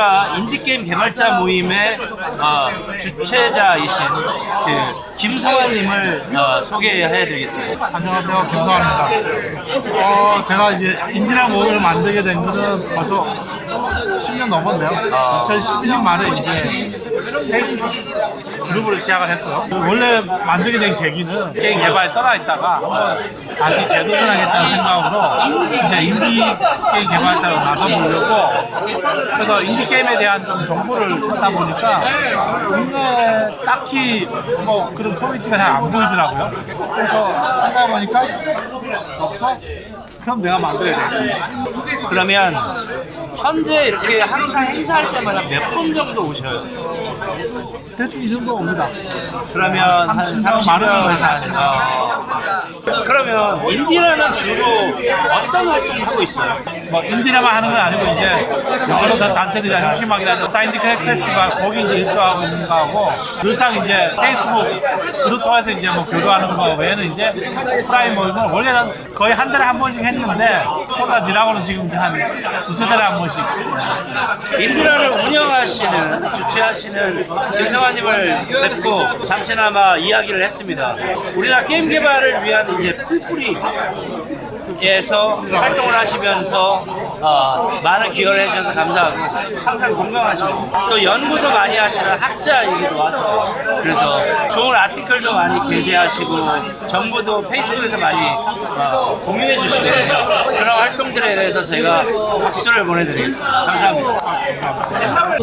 인디라 인디게임 개발자 모임의 어, 주최자이신 그 김성환님을 어, 소개해드리겠습니다. 안녕하세요. 김성환입니다. 어, 제가 이제 인디라 모임을 만들게 된 거는 벌써 10년 넘었네요. 2012년 말에 이제 페이스북 그룹으로 시작을 했고요. 원래 만들게 된 계기는 게임 개발에 떠나 있다가 한번 다시 재도전하겠다는 생각으로 이제 인디 게임 개발자로 나서보려고 그래서 인디 게임에 대한 좀 정보를 찾다 보니까 국내 딱히 뭐 그런 커뮤니티가 잘 안 보이더라고요. 그래서 생각해보니까 없어? 그럼 내가 만들어야 돼. 그러면 현재 이렇게 항상 행사할 때마다 몇번 정도 오셔요? 대충 이 정도 옵니다. 그러면 한 30명, 많은 30명 그러면 인디라는 주로 어떤 활동을 하고 있어요? 뭐 인디라만 하는 건 아니고 이제 여러 다 단체들이 심심하기라도 사인디 크랙 페스티벌 거기 이제 일조하고 있는 거하고 늘상 이제 페이스북 그룹 통해서 이제 뭐 교류하는 거 외에는 이제 프라임 모임을 원래는 거의 한 달에 한 번씩 했는데 코로나 지나고는 지금 한 두세 달에 한 번씩 인디라를 운영하시는 주최하시는 김성환님을 뵙고 잠시나마 이야기를 했습니다. 우리나라 게임 개발을 위한 이제 에서 활동을 하시면서 어, 많은 기여를 해주셔서 감사하고 항상 건강하시고 또 연구도 많이 하시는 학자이기도 와서 그래서 좋은 아티클도 많이 게재하시고 정보도 페이스북에서 많이 어, 공유해 주시거든요. 그런 활동들에 대해서 제가 박수를 보내드리겠습니다. 감사합니다.